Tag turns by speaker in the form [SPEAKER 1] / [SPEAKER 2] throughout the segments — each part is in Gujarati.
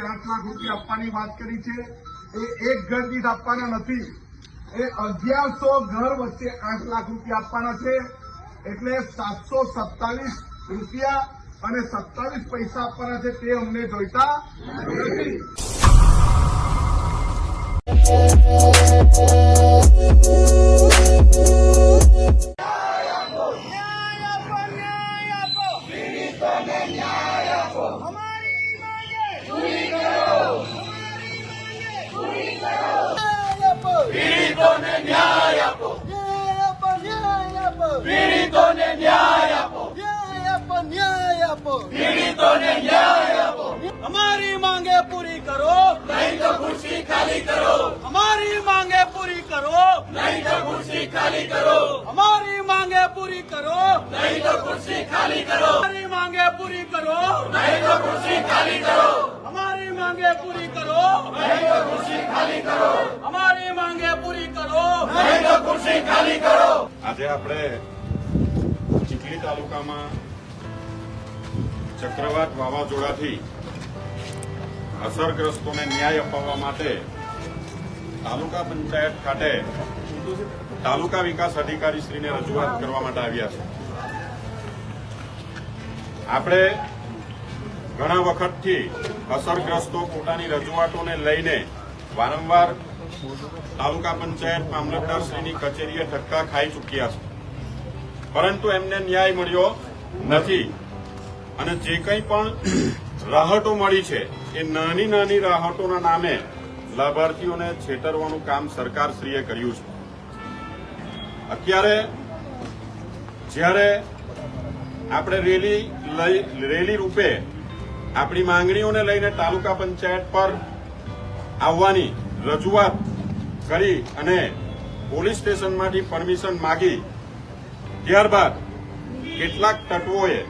[SPEAKER 1] કે આઠ લાખ રૂપિયા આપવાની વાત કરી છે. એ એક ઘર દીઠ આપવાના નથી. એ અગિયારસો ઘર વચ્ચે આઠ લાખ રૂપિયા આપવાના છે. એટલે સાતસો સત્તાવીસ રૂપિયા અને સત્તાવીસ પૈસા આપવાના છે તે અમને જોઈતા નથી.
[SPEAKER 2] ન્યાય આપો, ન્યાય માંગે પૂરી કરો. નહીં તો ખુરશી ખાલી કરો. અમારી માંગે પૂરી કરો. નહીં તો ખુરશી ખાલી કરો. અમારી માંગે પૂરી કરો. નહીં તો ખુરશી ખાલી કરો. અમારી માંગે પૂરી કરો. નહીં તો ખુરશી ખાલી કરો. અમારી માંગે પૂરી કરો. નહીં તો ખુરશી ખાલી કરો. અમારી માંગે પૂરી કરો. નહીં તો ખુરશી ખાલી કરો.
[SPEAKER 3] આજે આપણે ચીખલી તાલુકામાં ચક્રવાત વાવાઝોડાથી અસરગ્રસ્તોને ન્યાય અપાવવા માટે તાલુકા પંચાયત ખાતે તાલુકા વિકાસ અધિકારી શ્રીને રજૂઆત કરવા માટે આવ્યા છે. આપણે ઘણા વખતથી અસરગ્રસ્તો પોતાની રજૂઆતોને લઈને વારંવાર તાલુકા પંચાયત મામલતદારશ્રીની કચેરીએ ધક્કા ખાઈ ચૂક્યા છે. પરંતુ એમને ન્યાય મળ્યો નથી. અને જે કંઈ પણ રાહતો મળી છે એ નાની નાની રાહતોના નામે લાભાર્થીઓને છેતરવાનું કામ સરકારશ્રીએ કર્યું છે. અત્યારે જ્યારે આપણે રેલી રેલી રૂપે આપણી માંગણીઓને લઈને તાલુકા પંચાયત પર આવવાની રજૂઆત કરી અને પોલીસ સ્ટેશનમાંથી પરમિશન માગી, ત્યારબાદ કેટલાક તત્વોએ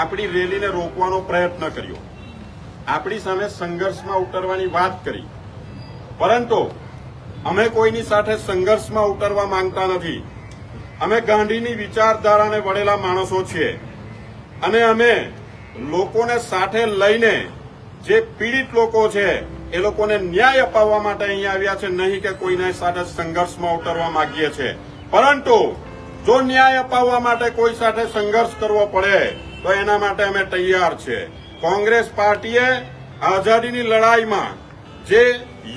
[SPEAKER 3] આપણી રેલીને રોકવાનો પ્રયત્ન કર્યો. આપણી સામે સંઘર્ષમાં ઉતરવાની વાત કરી. પરંતુ અમે કોઈની સાથે સંઘર્ષમાં ઉતરવા માંગતા નથી. અમે ગાંધીની વિચારધારાને વળેલા માણસો છીએ. અને અમે લોકોને સાથે લઈને જે પીડિત લોકો છે, એ લોકોને ન્યાય અપાવવા માટે અહીંયા આવ્યા છે, નહીં કે કોઈને સાથે સંઘર્ષમાં ઉતરવા માંગીએ છીએ પરંતુ જો ન્યાય અપાવવા માટે કોઈ સાથે સંઘર્ષ કરવો પડે, તો એના માટે અમે તૈયાર છે. કોંગ્રેસ પાર્ટીએ આઝાદીની લડાઈમાં જે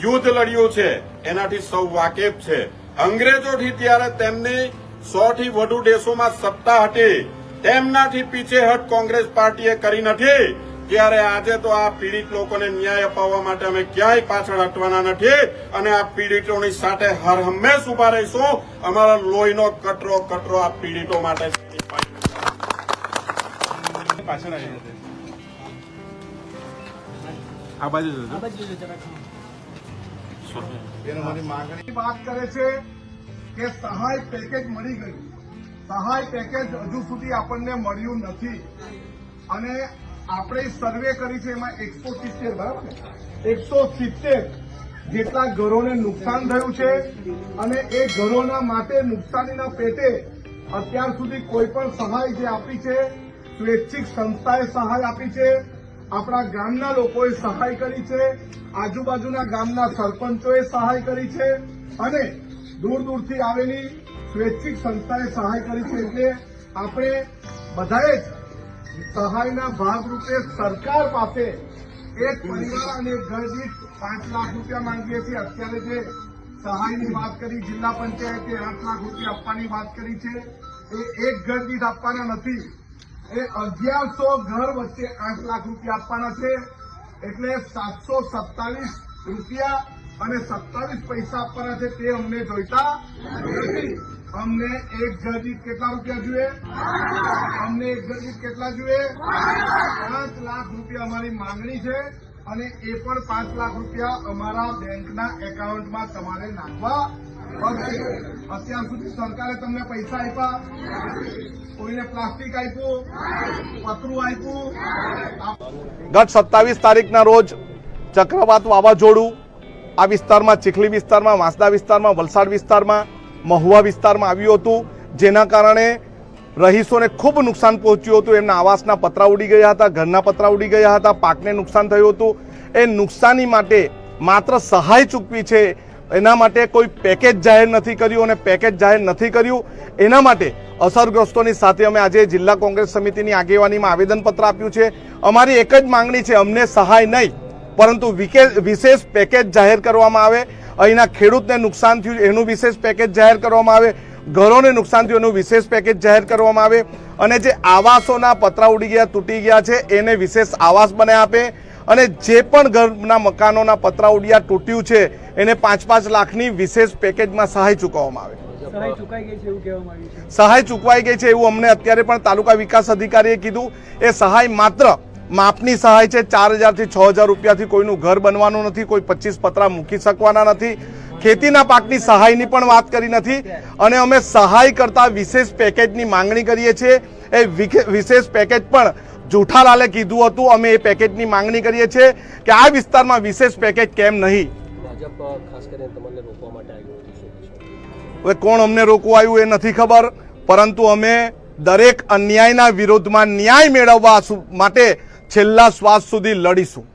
[SPEAKER 3] યુદ્ધ લડ્યું છે, એનાથી સૌ વાકેફ છે. અંગ્રેજોથી ત્યારે તેમની સો થી વધુ દેશોમાં સત્તા હતી. તેમનાથી પીછેહટ કોંગ્રેસ પાર્ટીએ કરી નથી. ત્યારે આજે તો આ પીડિત લોકોને ન્યાય અપાવવા માટે અમે ક્યાંય પાછળ હટવાના નથી અને આ પીડિતોની સાથે હર હંમેશ ઊભા રહીશું. અમારા લોહીનો કટરો કટરો આ પીડિતો માટે
[SPEAKER 4] પાછળ આવી આ બાજુ જોજો.
[SPEAKER 1] માંગણી વાત કરે છે કે સહાય પેકેજ મળી ગયું સહાય પેકેજ હજુ સુધી આપણને મળ્યું નથી. અને આપણે સર્વે કરી છે એમાં એકસો સિત્તેર બરાબર એકસો સિત્તેર જેટલા ઘરોને નુકસાન થયું છે અને એ ઘરોના માટે નુકસાનીના પેટે અત્યાર સુધી કોઈ પણ સહાય જે આપી છે સ્વૈચ્છિક સંસ્થાએ સહાય આપી છે આપણા ગામના લોકોએ સહાય કરી છે. આજુબાજુના ગામના સરપંચોએ સહાય કરી છે અને દૂર દૂરથી આવેલી સ્વૈચ્છિક સંસ્થાએ સહાય કરી છે એટલે આપણે બધાએ જ સહાયના ભાગરૂપે સરકાર પાસે એક પરિવાર અને એક ઘર દીઠ પાંચ લાખ રૂપિયા માંગીએ છીએ. અત્યારે જે સહાયની વાત કરી, જિલ્લા પંચાયતે આઠ લાખ રૂપિયા આપવાની વાત કરી છે. એ એક ઘર દીઠ આપવાના નથી. એ અગિયારસો ઘર વચ્ચે આઠ લાખ રૂપિયા આપવાના છે. એટલે સાતસો સત્તાવીસ રૂપિયા અને સત્તાવીસ પૈસા આપવાના છે તે અમને જોઈતા નથી. અમને એક ઘર દીઠ કેટલા રૂપિયા જોઈએ? અમને એક ઘર દીઠ કેટલા જોઈએ? પાંચ લાખ રૂપિયા અમારી માંગણી છે અને એ પણ પાંચ લાખ રૂપિયા અમારા બેંકના એકાઉન્ટમાં તમારે નાખવા અત્યાર સુધી સરકારે તમને પૈસા આપ્યા. કોઈને પ્લાસ્ટિક આપ્યું, પતરું આપ્યું.
[SPEAKER 5] ગત સત્તાવીસ તારીખના રોજ ચક્રવાત વાવાઝોડું આ વિસ્તારમાં, ચીખલી વિસ્તારમાં, વાંસદા વિસ્તારમાં, વલસાડ વિસ્તારમાં, મહુવા વિસ્તારમાં આવ્યું હતું. જેના કારણે રહીશોને ખૂબ નુકસાન પહોંચ્યું હતું. એમના આવાસના પતરા ઉડી ગયા હતા, ઘરના પતરા ઉડી ગયા હતા, પાકને નુકસાન થયું હતું.
[SPEAKER 1] એ નુકસાની માટે માત્ર સહાય ચૂકવી છે એના માટે કોઈ પેકેજ જાહેર નથી કર્યું અને પેકેજ જાહેર નથી કર્યું. એના માટે અસરગ્રસ્તોની સાથે અમે આજે જિલ્લા કોંગ્રેસ સમિતિની આગેવાનીમાં આવેદનપત્ર આપ્યું છે. અમારી એક જ માંગણી છે, અમને સહાય નહીં, પરંતુ વિશેષ પેકેજ જાહેર કરવામાં આવે. અહીંના ખેડૂતને નુકસાન થયું, એનું વિશેષ પેકેજ જાહેર કરવામાં આવે. ઘરોને નુકસાન થયું, એનું વિશેષ પેકેજ જાહેર કરવામાં આવે. અને જે આવાસોના પતરા ઉડી ગયા, તૂટી ગયા છે, એને વિશેષ આવાસ બને આપે. અને જે પણ ઘરના મકાનોના પતરા ઉડિયા, તૂટ્યું છે એને પાંચ પાંચ લાખની વિશેષ પેકેજમાં સહાય ચૂકવવામાં આવે.
[SPEAKER 6] સહાય
[SPEAKER 1] ચૂકવાઈ ગઈ છે એવું અમને અત્યારે પણ તાલુકા વિકાસ અધિકારીએ કીધું. એ સહાય માત્ર માપની સહાય છે. ચાર હજારથી છ હજાર રૂપિયાથી કોઈનું ઘર બનવાનું નથી કોઈ પચીસ પતરા મૂકી શકવાના નથી. ખેતીના પાકની સહાયની પણ વાત કરી નથી. અને અમે સહાય કરતા વિશેષ પેકેજની માંગણી કરીએ છીએ. એ વિશેષ પેકેજ પણ જૂઠાલાલે કીધું હતું. અમે એ પેકેજની માંગણી કરીએ છીએ કે આ વિસ્તારમાં વિશેષ પેકેજ કેમ નહીં?
[SPEAKER 7] ભાજપ ખાસ કરીને તમને રોકવા માટે આવ્યું હતું
[SPEAKER 1] હવે કોણ અમને રોકવા આવ્યું એ નથી ખબર, પરંતુ અમે દરેક અન્યાયના વિરોધમાં ન્યાય મેળવવા માટે છેલ્લા શ્વાસ સુધી લડીશું.